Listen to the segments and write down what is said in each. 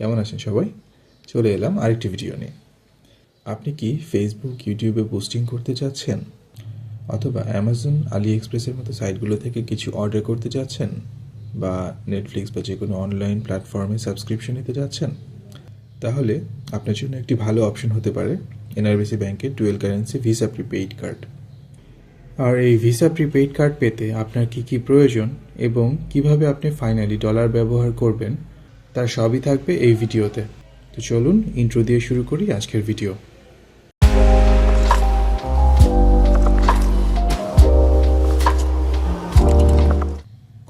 কেমন আছেন সবাই? চলে এলাম আরেকটি ভিডিও নিয়ে। আপনি কি ফেসবুক ইউটিউবে পোস্টিং করতে চাচ্ছেন? অথবা অ্যামাজন আলি এক্সপ্রেসের মতো সাইটগুলো থেকে কিছু অর্ডার করতে চাচ্ছেন? বা নেটফ্লিক্স বা যে কোনো অনলাইন প্ল্যাটফর্মে সাবস্ক্রিপশন নিতে যাচ্ছেন তাহলে আপনার জন্য একটি ভালো অপশন হতে পারে এনআরবিসি ব্যাংকের dual currency Visa prepaid card আর এই ভিসা প্রিপেইড কার্ড পেতে আপনার কি কি প্রয়োজন এবং কীভাবে আপনি ফাইনালি ডলার ব্যবহার করবেন তার সবই থাকবে এই ভিডিওতে। তো চলুন ইন্ট্রো দিয়ে শুরু করি আজকের ভিডিও।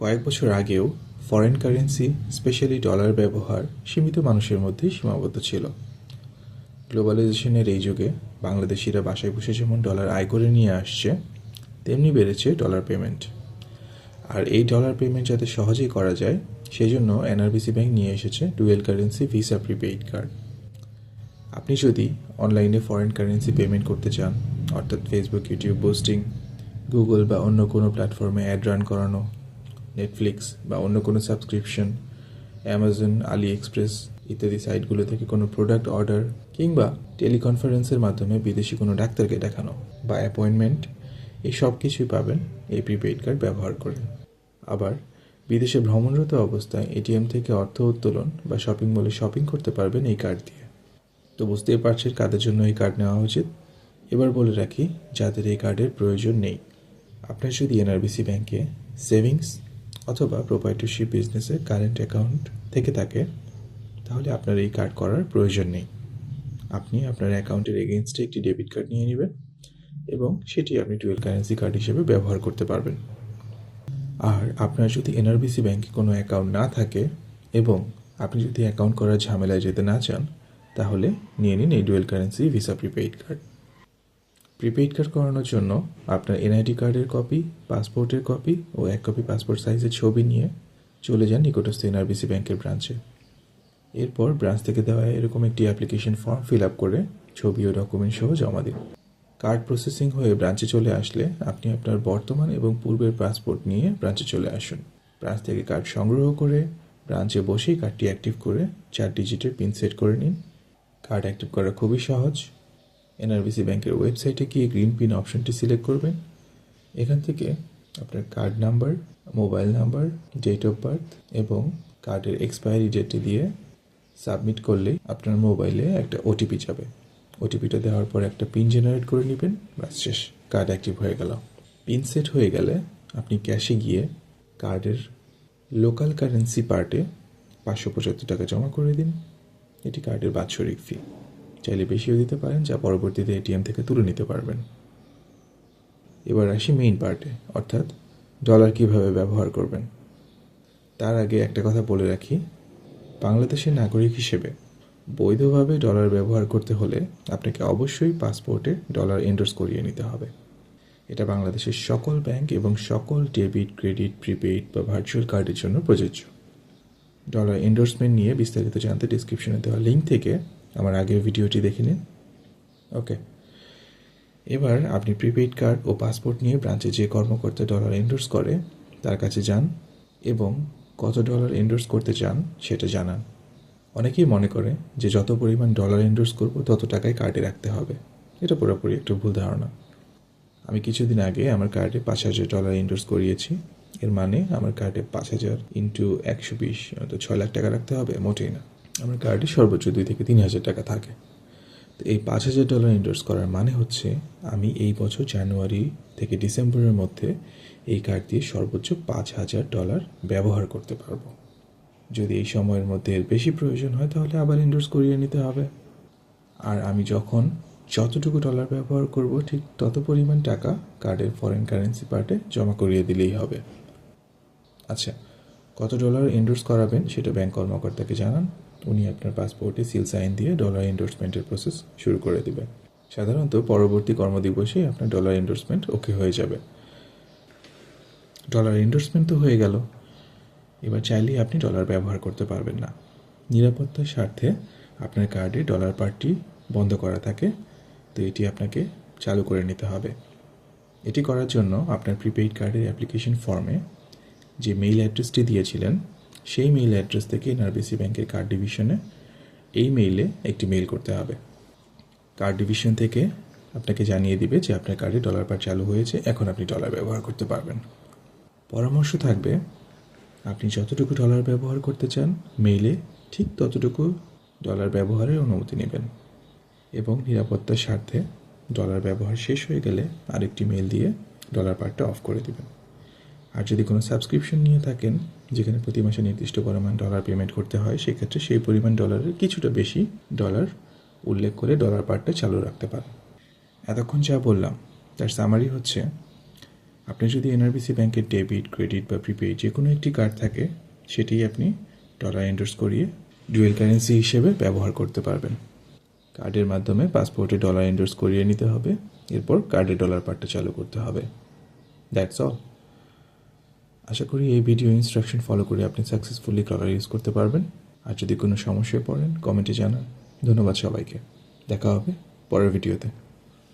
কয়েক বছর আগেও ফরেন কারেন্সি স্পেশালি ডলার ব্যবহার সীমিত মানুষের মধ্যেই সীমাবদ্ধ ছিল। গ্লোবালাইজেশনের এই যুগে বাংলাদেশিরা বাসায় বসে যেমন ডলার আয় করে নিয়ে আসছে, তেমনি বেড়েছে ডলার পেমেন্ট আর এই ডলার পেমেন্ট যাতে সহজেই করা যায় সেই জন্য এনআরবিসি ব্যাংক নিয়ে এসেছে dual currency Visa prepaid card আপনি যদি অনলাইনে ফরেন কারেন্সি পেমেন্ট করতে চান, অর্থাৎ ফেসবুক ইউটিউব পোস্টিং গুগল বা অন্য কোনো প্ল্যাটফর্মে অ্যাড রান করানো নেটফ্লিক্স বা অন্য কোনো সাবস্ক্রিপশন অ্যামাজন আলি এক্সপ্রেস ইত্যাদি সাইটগুলো থেকে কোনো প্রোডাক্ট অর্ডার কিংবা টেলিকনফারেন্সের মাধ্যমে বিদেশি কোনো ডাক্তারকে দেখানো বা অ্যাপয়েন্টমেন্ট এই সব কিছুই পাবেন এই প্রিপেইড কার্ড ব্যবহার করে। আবার বিদেশে ভ্রমণরত অবস্থায় এটিএম থেকে অর্থ উত্তোলন বা শপিং মলে শপিং করতে পারবেন এই কার্ড দিয়ে। তো বুঝতেই পারছেন কাদের জন্য এই কার্ড নেওয়া উচিত। এবার বলে রাখি, যাদের এই কার্ডের প্রয়োজন নেই, আপনার যদি এনআরবিসি ব্যাংকে সেভিংস অথবা প্রোপাইটরশিপ বিজনেসে কারেন্ট অ্যাকাউন্ট থেকে থাকে, তাহলে আপনার এই কার্ড করার প্রয়োজন নেই। আপনি আপনার অ্যাকাউন্টের এগেনস্টে একটি ডেবিট কার্ড নিয়ে নেবেন এবং সেটি আপনি ডুয়েল কারেন্সি কার্ড হিসেবে ব্যবহার করতে পারবেন। আর আপনার যদি এনআরবিসি ব্যাংকে কোনো অ্যাকাউন্ট না থাকে এবং আপনি যদি অ্যাকাউন্ট করার ঝামেলায় যেতে না চান, তাহলে নিয়ে নিন এই dual currency Visa prepaid card prepaid card করানোর জন্য আপনার এনআইডি কার্ডের কপি পাসপোর্টের কপি ও এক কপি পাসপোর্ট সাইজের ছবি নিয়ে চলে যান নিকটস্থ এনআরবিসি ব্যাংকের ব্রাঞ্চে এরপর ব্রাঞ্চ থেকে দেওয়া এরকম একটি অ্যাপ্লিকেশন ফর্ম ফিল আপ করে ছবি ও ডকুমেন্ট সহ জমা দিন। কার্ড প্রসেসিং হয়ে ব্রাঞ্চে চলে আসলে আপনি আপনার বর্তমান এবং পূর্বের পাসপোর্ট নিয়ে ব্রাঞ্চে চলে আসুন। ব্রাঞ্চ থেকে কার্ড সংগ্রহ করে ব্রাঞ্চে বসেই কার্ডটি অ্যাক্টিভ করে চার ডিজিটের পিন সেট করে নিন। কার্ড অ্যাক্টিভ করা খুবই সহজ। এনআরবিসি ব্যাংকের ওয়েবসাইটে গিয়ে গ্রিন পিন অপশনটি সিলেক্ট করবেন। এখান থেকে আপনার card number mobile number date of birth এবং কার্ডের এক্সপায়ারি ডেটটি দিয়ে সাবমিট করলেই আপনার মোবাইলে একটা ওটিপি যাবে। ওটিপিটা দেওয়ার পর একটা পিন জেনারেট করে নেবেন, ব্যাস শেষ কার্ড অ্যাক্টিভ হয়ে গেল। পিন সেট হয়ে গেলে আপনি ক্যাশে গিয়ে কার্ডের লোকাল কারেন্সি পার্টে পাঁচশো পঁচাত্তর টাকা জমা করে দিন। এটি কার্ডের বাৎসরিক ফি চাইলে বেশিও দিতে পারেন, যা পরবর্তীতে এটিএম থেকে তুলে নিতে পারবেন। এবার আসি মেইন পার্টে অর্থাৎ ডলার কীভাবে ব্যবহার করবেন। তার আগে একটা কথা বলে রাখি, বাংলাদেশের নাগরিক হিসেবে বৈধভাবে ডলার ব্যবহার করতে হলে আপনাকে অবশ্যই পাসপোর্টে ডলার এন্ডোর্স করিয়ে নিতে হবে। এটা বাংলাদেশের সকল ব্যাংক এবং সকল ডেবিট ক্রেডিট প্রিপেইড বা ভার্চুয়াল কার্ডের জন্য প্রযোজ্য। ডলার এন্ডোর্সমেন্ট নিয়ে বিস্তারিত জানতে ডিসক্রিপশনে দেওয়া লিঙ্ক থেকে আমার আগের ভিডিওটি দেখে নিন। ওকে এবার আপনি প্রিপেইড কার্ড ও পাসপোর্ট নিয়ে ব্রাঞ্চে যে কর্মকর্তা ডলার এন্ডোর্স করে, তার কাছে যান এবং কত ডলার এন্ডোর্স করতে চান সেটা জানান। অনেকেই মনে করে যে যত পরিমাণ ডলার এন্ডোর্স করব, তত টাকায় কার্ডে রাখতে হবে। এটা পুরোপুরি একটু ভুল ধারণা। আমি কিছুদিন আগে আমার কার্ডে পাঁচ হাজার ডলার এন্ডোর্স করিয়েছি। এর মানে আমার কার্ডে পাঁচ হাজার ইন্টু একশো বিশ তো ছয় লাখ টাকা রাখতে হবে, মোটেই না। আমার কার্ডে সর্বোচ্চ দুই থেকে তিন হাজার টাকা থাকে। তো এই পাঁচ হাজার ডলার এন্ডোর্স করার মানে হচ্ছে আমি এই বছর জানুয়ারি থেকে ডিসেম্বরের মধ্যে এই কার্ড দিয়ে সর্বোচ্চ পাঁচ হাজার ডলার ব্যবহার করতে পারব। যদি এই সময়ের মধ্যে এর বেশি প্রয়োজন হয়, তাহলে আবার এন্ডোর্স করিয়ে নিতে হবে। আর আমি যখন যতটুকু ডলার ব্যবহার করব, ঠিক তত পরিমাণ টাকা কার্ডের ফরেন কারেন্সি পার্টে জমা করিয়ে দিলেই হবে। আচ্ছা কত ডলার এন্ডোর্স করাবেন সেটা ব্যাংক কর্মকর্তাকে জানান। উনি আপনার পাসপোর্টে সিল সাইন দিয়ে ডলার এন্ডোর্সমেন্টের প্রসেস শুরু করে দেবেন। সাধারণত পরবর্তী কর্মদিবসেই আপনার ডলার এন্ডোর্সমেন্ট ওকে হয়ে যাবে। ডলার এন্ডোর্সমেন্ট তো হয়ে গেল। এবার চাইলেই আপনি ডলার ব্যবহার করতে পারবেন না। নিরাপত্তার স্বার্থে আপনার কার্ডে ডলার পার্টটি বন্ধ করা থাকে, তো এটি আপনাকে চালু করে নিতে হবে। এটি করার জন্য আপনার প্রিপেইড কার্ডের অ্যাপ্লিকেশন ফর্মে যে মেইল অ্যাড্রেসটি দিয়েছিলেন, সেই মেইল অ্যাড্রেস থেকে এনআরবিসি ব্যাংকের কার্ড ডিভিশনে এই মেইলে একটি মেইল করতে হবে। কার্ড ডিভিশন থেকে আপনাকে জানিয়ে দিবে যে আপনার কার্ডে ডলার পার চালু হয়েছে, এখন আপনি ডলার ব্যবহার করতে পারবেন। পরামর্শ থাকবে আপনি যতটুকু ডলার ব্যবহার করতে চান মেইলে ঠিক ততটুকু ডলার ব্যবহারের অনুমতি নেবেন। এবং নিরাপত্তার স্বার্থে ডলার ব্যবহার শেষ হয়ে গেলে আরেকটি মেইল দিয়ে ডলার পার্টটা অফ করে দিবেন। আর যদি কোনো সাবস্ক্রিপশন নিয়ে থাকেন, যেখানে প্রতি মাসে নির্দিষ্ট পরিমাণ ডলার পেমেন্ট করতে হয়, সেক্ষেত্রে সেই পরিমাণ ডলারের কিছুটা বেশি ডলার উল্লেখ করে ডলার পার্টটা চালু রাখতে পারেন। এতক্ষণ যা বললাম, তার সামারি হচ্ছে আপনি যদি এনআরবিসি ব্যাংকের ডেবিট ক্রেডিট বা প্রিপেড যে কোনো একটি কার্ড থাকে, সেটি আপনি ডলার এন্ডোর্স করিয়ে ডুয়েল কারেন্সি হিসেবে ব্যবহার করতে পারবেন। কার্ডের মাধ্যমে পাসপোর্টে ডলার এন্ডোর্স করিয়ে নিতে হবে, এরপর কার্ডে ডলার পার্টটা চালু করতে হবে। দ্যাটস অল আশা করি এই ভিডিও ইনস্ট্রাকশন ফলো করে আপনি সাকসেসফুলি ডলার ইউজ করতে পারবেন। আর যদি কোনো সমস্যায় পড়েন কমেন্টে জানান। ধন্যবাদ সবাইকে। দেখা হবে পরের ভিডিওতে